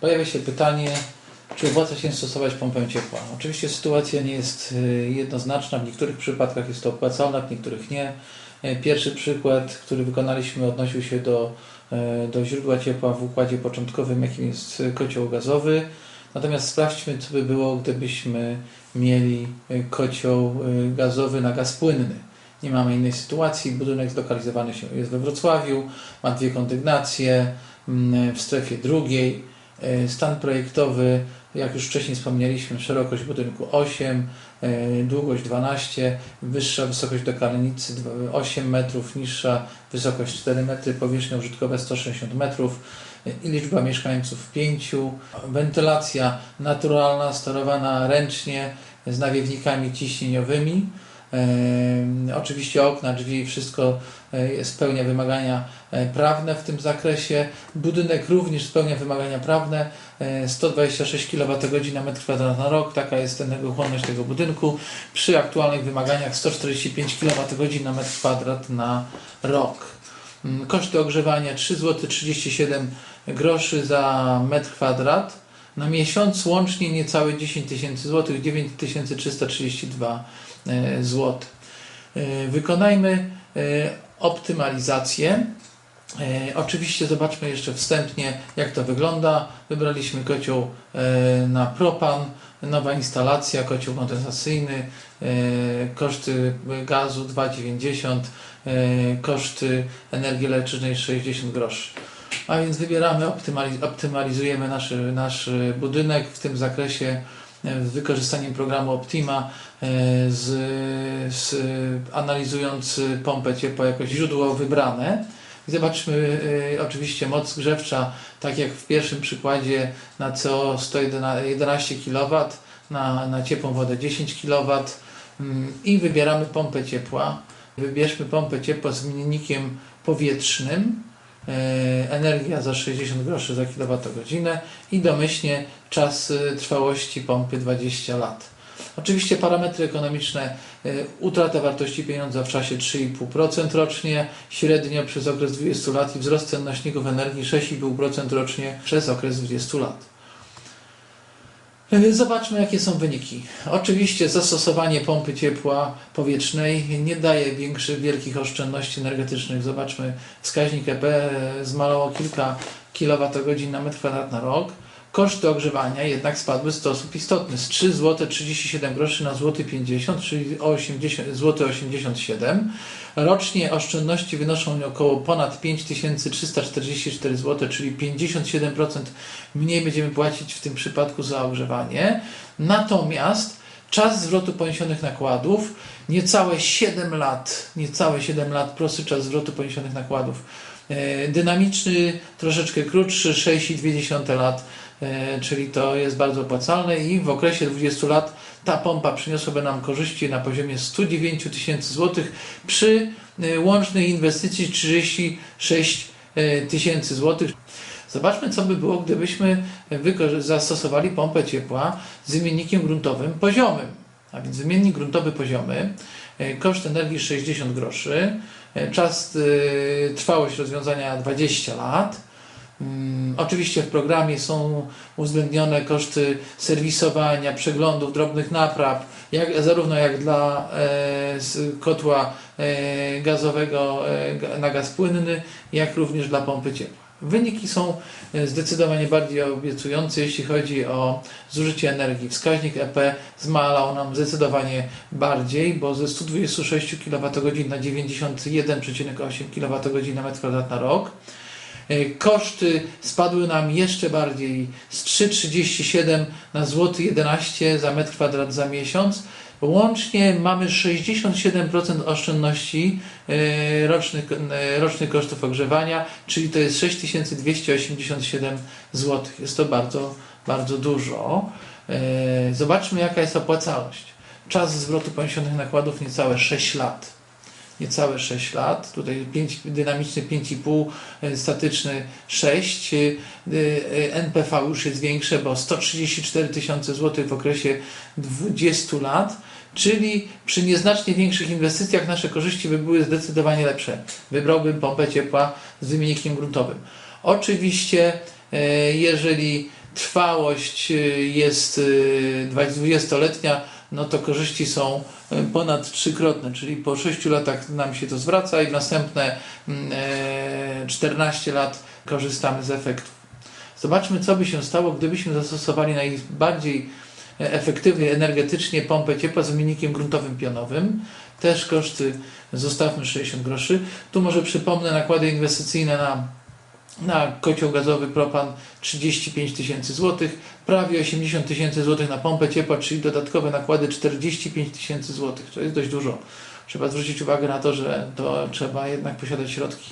Pojawia się pytanie, czy opłaca się stosować pompę ciepła? Oczywiście sytuacja nie jest y, jednoznaczna. W niektórych przypadkach jest to opłacalne, w niektórych nie. Y, Pierwszy przykład, który wykonaliśmy, odnosił się do, y, do źródła ciepła w układzie początkowym, jakim jest y, kocioł gazowy. Natomiast sprawdźmy, co by było, gdybyśmy mieli kocioł gazowy na gaz płynny. Nie mamy innej sytuacji. Budynek zlokalizowany jest we Wrocławiu, ma dwie kondygnacje w strefie drugiej. E, Stan projektowy, jak już wcześniej wspomnieliśmy, szerokość budynku 8, e, długość 12, wyższa wysokość do kalenicy 8 metrów, niższa wysokość 4 metry, powierzchnia użytkowa 160 metrów e, i liczba mieszkańców 5. Wentylacja naturalna, sterowana ręcznie z nawiewnikami ciśnieniowymi. E, Oczywiście okna, drzwi, wszystko e, spełnia wymagania e, prawne w tym zakresie. Budynek również spełnia wymagania prawne. E, 126 kWh na metr kwadratny na rok, taka jest energochłonność tego budynku. Przy aktualnych wymaganiach 145 kWh na metr kwadrat na rok. Mm, Koszty ogrzewania 3 zł 37 groszy za metr kwadrat. Na miesiąc łącznie niecałe 10 tysięcy złotych, 9332 zł. E, Wykonajmy e, optymalizację. E, Oczywiście zobaczmy jeszcze wstępnie, jak to wygląda. Wybraliśmy kocioł e, na propan, nowa instalacja, kocioł kondensacyjny, e, koszty gazu 2,90, e, koszty energii elektrycznej 60 groszy. A więc wybieramy, optymali- optymalizujemy nasz, nasz budynek w tym zakresie e, z wykorzystaniem programu Optima, e, z, z, analizując pompę ciepła jako źródło wybrane. Zobaczmy e, oczywiście moc grzewcza, tak jak w pierwszym przykładzie na CO 111 kW, na, na ciepłą wodę 10 kW mm, i wybieramy pompę ciepła. Wybierzmy pompę ciepła z zmiennikiem powietrznym, e, energia za 60 groszy za kilowatogodzinę i domyślnie czas e, trwałości pompy 20 lat. Oczywiście parametry ekonomiczne, y, utrata wartości pieniądza w czasie 3,5% rocznie, średnio przez okres 20 lat i wzrost cen nośników energii 6,5% rocznie przez okres 20 lat. Y, Zobaczmy, jakie są wyniki. Oczywiście zastosowanie pompy ciepła powietrznej nie daje większych, wielkich oszczędności energetycznych. Zobaczmy, wskaźnik EP zmalało kilka kilowatogodzin na metr kwadrat na rok. Koszty ogrzewania jednak spadły w sposób istotny z 3 zł 37 groszy na złoty 50, czyli o 80 zł 87. Rocznie oszczędności wynoszą około ponad 5344 zł, czyli 57% mniej będziemy płacić w tym przypadku za ogrzewanie. Natomiast czas zwrotu poniesionych nakładów niecałe 7 lat, niecałe 7 lat prosty czas zwrotu poniesionych nakładów. E, Dynamiczny, troszeczkę krótszy, 6,2 lat, czyli to jest bardzo opłacalne i w okresie 20 lat ta pompa przyniosłaby nam korzyści na poziomie 109 tysięcy złotych przy e, łącznej inwestycji 36 e, tysięcy złotych. Zobaczmy, co by było, gdybyśmy zastosowali pompę ciepła z wymiennikiem gruntowym poziomym. A więc wymiennik gruntowy poziomy, e, koszt energii 60 groszy, e, czas, e, trwałość rozwiązania 20 lat. Mm, Oczywiście w programie są uwzględnione koszty serwisowania, przeglądów, drobnych napraw, jak, zarówno jak dla e, kotła e, gazowego e, na gaz płynny, jak również dla pompy ciepła. Wyniki są e, zdecydowanie bardziej obiecujące, jeśli chodzi o zużycie energii. Wskaźnik EP zmalał nam zdecydowanie bardziej, bo ze 126 kWh na 91,8 kWh na metr kwadrat na rok. E, Koszty spadły nam jeszcze bardziej z 3,37 na złoty 11 za metr kwadrat za miesiąc. Łącznie mamy 67% oszczędności e, rocznych, e, rocznych kosztów ogrzewania, czyli to jest 6287 zł. Jest to bardzo, bardzo dużo. E, Zobaczmy, jaka jest opłacalność. Czas zwrotu poniesionych nakładów niecałe 6 lat niecałe 6 lat. Tutaj 5, dynamiczny 5,5, e, statyczny 6. E, e, NPV już jest większe, bo 134 tysiące złotych w okresie 20 lat. Czyli przy nieznacznie większych inwestycjach nasze korzyści by były zdecydowanie lepsze. Wybrałbym pompę ciepła z wymiennikiem gruntowym. Oczywiście Jeżeli trwałość jest e, 20-letnia, no to korzyści są e, ponad trzykrotne, czyli po 6 latach nam się to zwraca i następne mm, e, 14 lat korzystamy z efektów. Zobaczmy, co by się stało, gdybyśmy zastosowali najbardziej e, efektywnie energetycznie pompę ciepła z wymiennikiem gruntowym pionowym. Też koszty zostawmy 60 groszy. Tu może przypomnę nakłady inwestycyjne na, na kocioł gazowy propan 35 tysięcy złotych, prawie 80 tysięcy złotych na pompę ciepła, czyli dodatkowe nakłady 45 tysięcy złotych. To jest dość dużo. Trzeba zwrócić uwagę na to, że to trzeba jednak posiadać środki.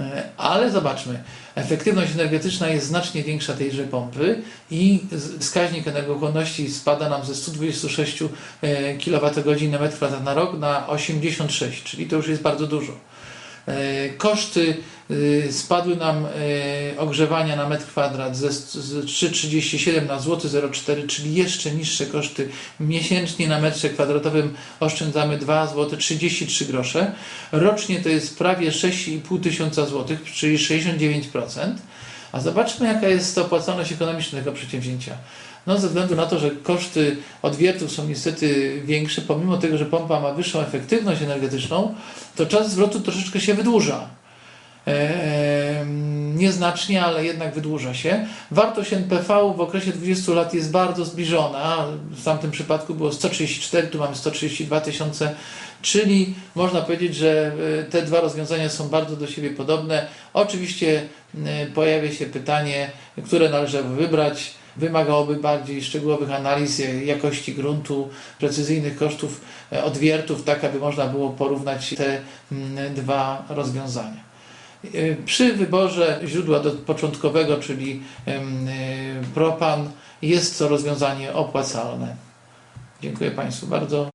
E, Ale zobaczmy, efektywność energetyczna jest znacznie większa tejże pompy i wskaźnik energochłonności spada nam ze 126 kWh na metr na rok na 86, czyli to już jest bardzo dużo. E, Koszty y, spadły nam e, ogrzewania na metr kwadrat ze st- z 3,37 na złoty 0,4, czyli jeszcze niższe koszty. Miesięcznie na metrze kwadratowym oszczędzamy 2 zł 33 grosze. Rocznie to jest prawie 6,5 tysiąca złotych, czyli 69%. A zobaczmy, jaka jest opłacalność ekonomiczna tego przedsięwzięcia. No, ze względu na to, że koszty odwiertów są niestety większe, pomimo tego, że pompa ma wyższą efektywność energetyczną, to czas zwrotu troszeczkę się wydłuża. Eee, nieznacznie, ale jednak wydłuża się. Wartość NPV w okresie 20 lat jest bardzo zbliżona. W tamtym przypadku było 134, tu mamy 132 tysiące, czyli można powiedzieć, że e, te dwa rozwiązania są bardzo do siebie podobne. Oczywiście e, pojawia się pytanie, które należy wybrać. Wymagałoby bardziej szczegółowych analiz e, jakości gruntu, precyzyjnych kosztów odwiertów, tak aby można było porównać te dwa rozwiązania. E, Przy wyborze źródła do początkowego, czyli e, propan, jest to rozwiązanie opłacalne. Dziękuję Państwu bardzo.